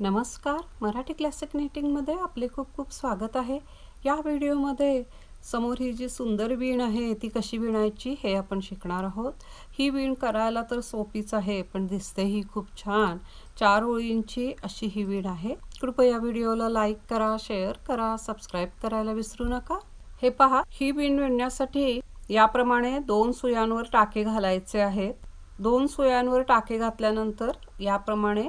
नमस्कार. मराठी क्लासिक निटिंगमध्ये आपले खूप खूप स्वागत आहे. या व्हिडिओमध्ये समोर ही जी सुंदर वीण आहे ती कशी विणायची हे आपण शिकणार आहोत. ही वीण करायला तर सोपीच आहे पण दिसते ही खूप छान. चार ओळींची अशी ही वीण आहे. कृपया व्हिडिओला लाईक करा शेअर करा सबस्क्राईब करायला विसरू नका. हे पहा ही वीण विणण्यासाठी याप्रमाणे दोन सुयांवर टाके घालायचे आहेत. दोन सुयांवर टाके घातल्यानंतर याप्रमाणे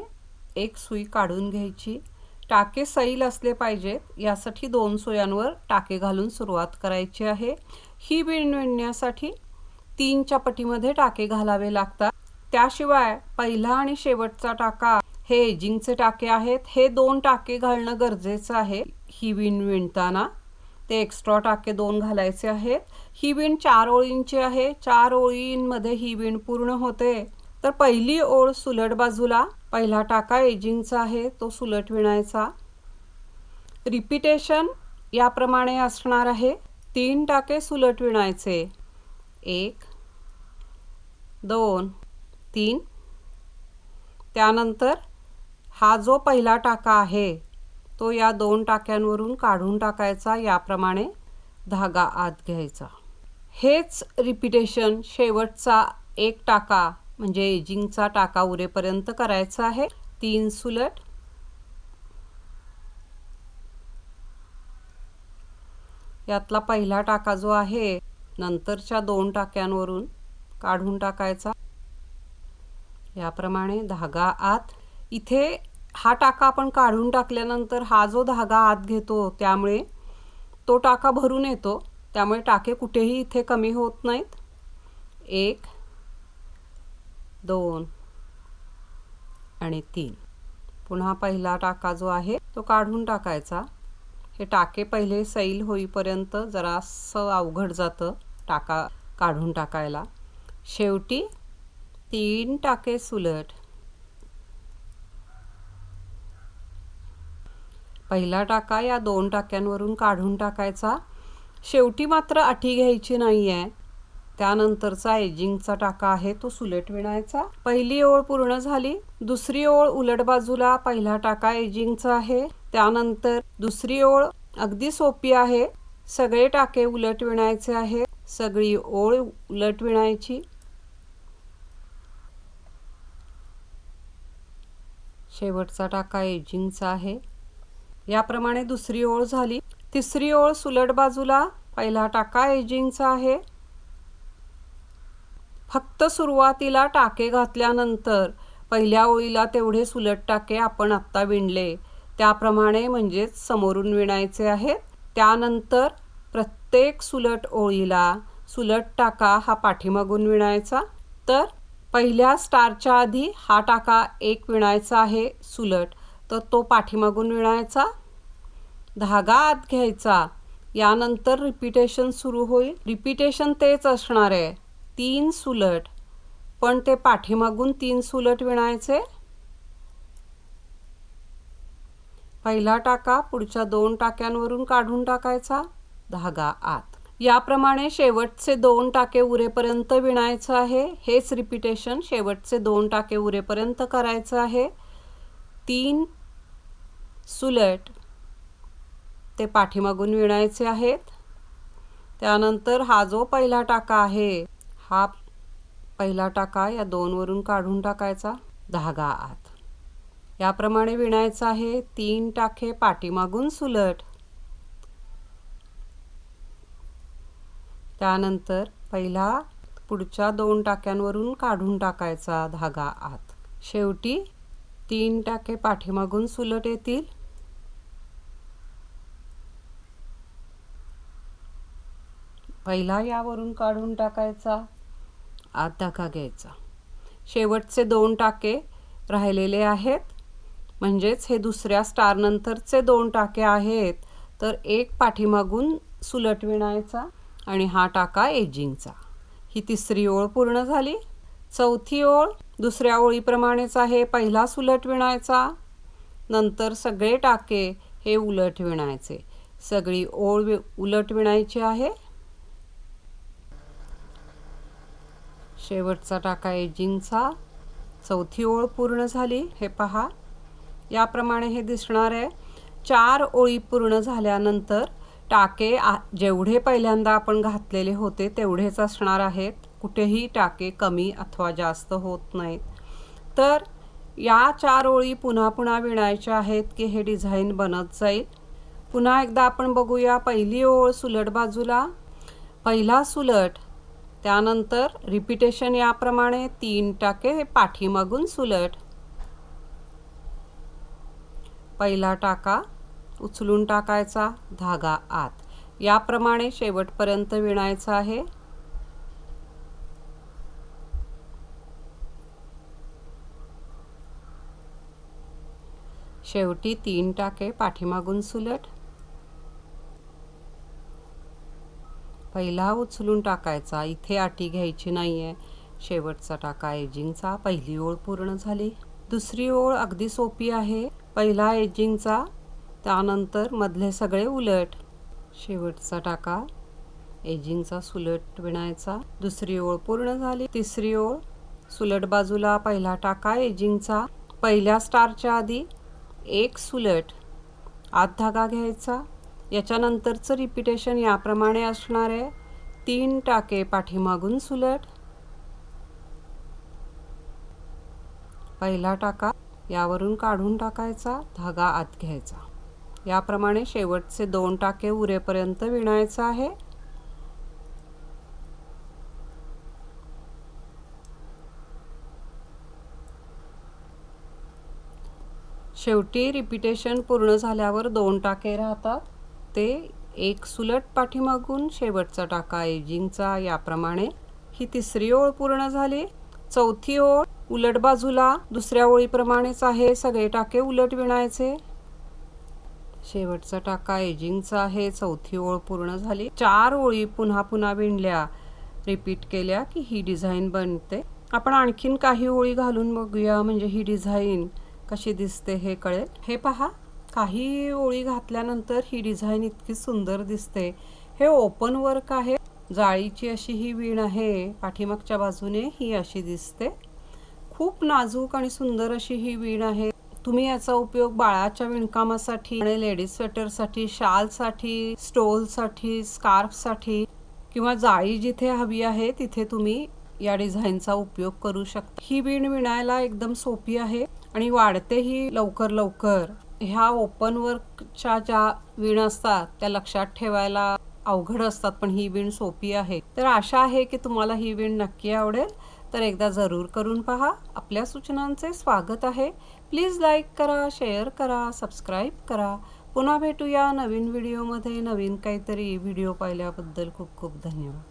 एक सुई काढून घ्यायची. टाके सैल असले पाहिजेत यासाठी दोन सुयांवर टाके घालून सुरुवात करायची आहे. ही बिण विणण्यासाठी तीनच्या पटीमध्ये टाके घालावे लागतात. त्याशिवाय पहिला आणि शेवटचा टाका हे एजिंगचे टाके आहेत. हे दोन टाके घालणं गरजेचं आहे. ही विण विणताना ते एक्स्ट्रा टाके दोन घालायचे आहेत. ही विण चार ओळींची आहे. चार ओळींमध्ये ही विण पूर्ण होते. तर पहिली ओळ सुलट बाजूला पहिला टाका एजिंगचा आहे तो सुलट विणायचा. रिपिटेशन याप्रमाणे असणार आहे. तीन टाके सुलट विणायचे. एक दोन तीन. त्यानंतर हा जो पहिला टाका आहे तो या दोन टाक्यांवरून काढून टाकायचा याप्रमाणे धागा आत घ्यायचा. हेच रिपिटेशन शेवटचा एक टाका. म्हणजे एजिंगचा टाका उरेपर्यंत करायचा आहे. तीन सुलट. यातला पहिला टाका जो आहे नंतरच्या दोन टाक्यांवरून काढून टाकायचा. याप्रमाणे धागा आत. इथे हा टाका आपण काढून टाकल्यानंतर हा जो धागा आत घेतो त्यामुळे तो टाका भरून येतो. त्यामुळे टाके कुठेही इथे कमी होत नाहीत. एक दोन आणि तीन. पुन्हा पहिला टाका जो आहे तो काढून टाकायचा. हे टाके पहिले सैल होईपर्यंत जरासं अवघड जातं टाका काढून टाकायला. शेवटी तीन टाके सुलट. पहिला टाका या दोन टाक्यांवरून काढून टाकायचा. शेवटी मात्र अटी घ्यायची नाही आहे त्यानंतरचा एजिंगचा टाका आहे तो सुलट विणायचा. पहिली ओळ पूर्ण झाली. दुसरी ओळ उलट बाजूला. पहिला टाका एजिंगचा आहे. त्यानंतर दुसरी ओळ अगदी सोपी आहे. सगळे टाके उलट विणायचे आहे. सगळी ओळ उलट विणायची. शेवटचा टाका एजिंगचा आहे. याप्रमाणे दुसरी ओळ झाली. तिसरी ओळ सुलट बाजूला. पहिला टाका एजिंगचा आहे. फक्त सुरुवातीला टाके घातल्यानंतर पहिल्या ओळीला तेवढे सुलट टाके आपण आत्ता विणले. त्याप्रमाणे म्हणजेच समोरून विणायचे आहेत. त्यानंतर प्रत्येक सुलट ओळीला सुलट टाका हा पाठीमागून विणायचा. तर पहिल्या स्टारच्या आधी हा टाका एक विणायचा आहे सुलट. तर तो पाठीमागून विणायचा. धागा आत घ्यायचा. यानंतर रिपिटेशन सुरू होईल. रिपिटेशन तेच असणार आहे. तीन सुलट. पण ते पाठीमागून तीन सुलट विणायचे? पहिला टाका पुढच्या दोन टाक्यांवरून काढून टाकायचा. धागा आत. याप्रमाणे शेवटचे दोन टाके उरेपर्यंत विणायचं आहे. हेच रिपिटेशन शेवटचे दोन टाके उरेपर्यंत करायचं आहे. तीन सुलट. ते पाठीमागून विणायचे आहेत. त्यानंतर हा जो पहिला टाका आहे हा पहिला टाका या दोनवरून काढून टाकायचा धागा आत. याप्रमाणे विणायचं आहे तीन टाके पाठीमागून सुलट. त्यानंतर पहिला पुढच्या दोन टाक्यांवरून काढून टाकायचा धागा आत. शेवटी तीन टाके पाठीमागून सुलट येतील. पहिला यावरून काढून टाकायचा आत धागा घ्यायचा? शेवटचे दोन टाके राहिलेले आहेत. म्हणजेच हे दुसऱ्या स्टारनंतरचे दोन टाके आहेत. तर एक पाठीमागून सुलट विणायचा आणि हा टाका एजिंगचा. ही तिसरी ओळ पूर्ण झाली. चौथी ओळ दुसऱ्या ओळीप्रमाणेच आहे. पहिला सुलट विणायचा. नंतर सगळे टाके हे उलट विणायचे. सगळी ओळ वि उलट विणायची आहे. शेवटचा टाका एजिंगचा चौथी ओळ पूर्ण झाली हे पहा. याप्रमाणे हे दिसणार आहे. चार ओळी पूर्ण झाल्यानंतर टाके आ जेवढे पहिल्यांदा आपण घातलेले होते तेवढेच असणार आहेत. कुठेही टाके कमी अथवा जास्त होत नाहीत. तर या चार ओळी पुन्हा पुन्हा विणायच्या आहेत की हे डिझाईन बनत जाईल. पुन्हा एकदा आपण बघूया पहिली ओळ सुलट बाजूला. पहिला सुलट त्यानंतर रिपिटेशन याप्रमाणे तीन टाके पाठीमागून सुलट. पहिला टाका उचलून टाकायचा धागा आत. याप्रमाणे शेवटपर्यंत विणायचा आहे. शेवटी तीन टाके पाठीमागून सुलट. पहिला उचलून टाकायचा. इथे आटी घ्यायची नाही आहे शेवटचा टाका एजिंगचा. पहिली ओळ पूर्ण झाली. दुसरी ओळ अगदी सोपी आहे. पहिला एजिंगचा. त्यानंतर मधले सगळे उलट. शेवटचा टाका. एजिंगचा सुलट विणायचा. दुसरी ओळ पूर्ण झाली. तिसरी ओळ. सुलट बाजूला. पहिला टाका एजिंगचा. पहिल्या स्टारच्या आधी एक सुलट. आत धागा घ्यायचा. याच्यानंतरचं रिपिटेशन याप्रमाणे असणार आहे. तीन टाके पाठीमागून सुलट. पहिला टाका यावरून काढून टाकायचा धागा आत घ्यायचा. याप्रमाणे शेवटचे दोन टाके उरेपर्यंत विणायचं आहे. शेवटी रिपिटेशन पूर्ण झाल्यावर दोन टाके राहतात. ते एक सुलट पाठीमागून शेवटचा टाका एजिंगचा याप्रमाणे. ही तिसरी ओळ पूर्ण झाली. चौथी ओळ उलट बाजूला दुसऱ्या ओळीप्रमाणेच आहे सगळे टाके उलट विणायचे. शेवटचा टाका एजिंगचा आहे चौथी ओळ पूर्ण झाली. चार ओळी पुन्हा पुन्हा विणल्या. रिपीट केल्या की ही डिझाईन बनते. आपण आणखीन काही ओळी घालून बघूया म्हणजे ही डिझाईन कशी दिसते हे कळेल. हे पहा. काही ओळी घातल्यानंतर ही डिझाईन इतकी सुंदर दिसते. हे ओपन वर्क आहे. जाळीची अशी ही वीण आहे. पाठीमागच्या बाजूने ही अशी दिसते. खूप नाजूक आणि सुंदर अशी ही वीण आहे. तुम्ही याचा उपयोग बाळाच्या विणकामासाठी आणि लेडीज स्वेटरसाठी शालसाठी स्टोलसाठी स्कार्फसाठी किंवा जाळी जिथे हवी आहे तिथे तुम्ही या डिझाईनचा उपयोग करू शकता. ही वीण विणायला एकदम सोपी आहे आणि वाढतेही लवकर लवकर. ह्या ओपन वर्कच्या ज्या विण असतात त्या लक्षात ठेवायला अवघड असतात पण ही विण सोपी आहे. तर आशा आहे की तुम्हाला ही विण नक्की आवडेल. तर एकदा जरूर करून पहा. आपल्या सूचनांचे स्वागत आहे. प्लीज लाईक करा शेअर करा सबस्क्राईब करा. पुन्हा भेटूया नवीन व्हिडिओमध्ये नवीन काहीतरी व्हिडिओ पाहिल्याबद्दल खूप खूप धन्यवाद.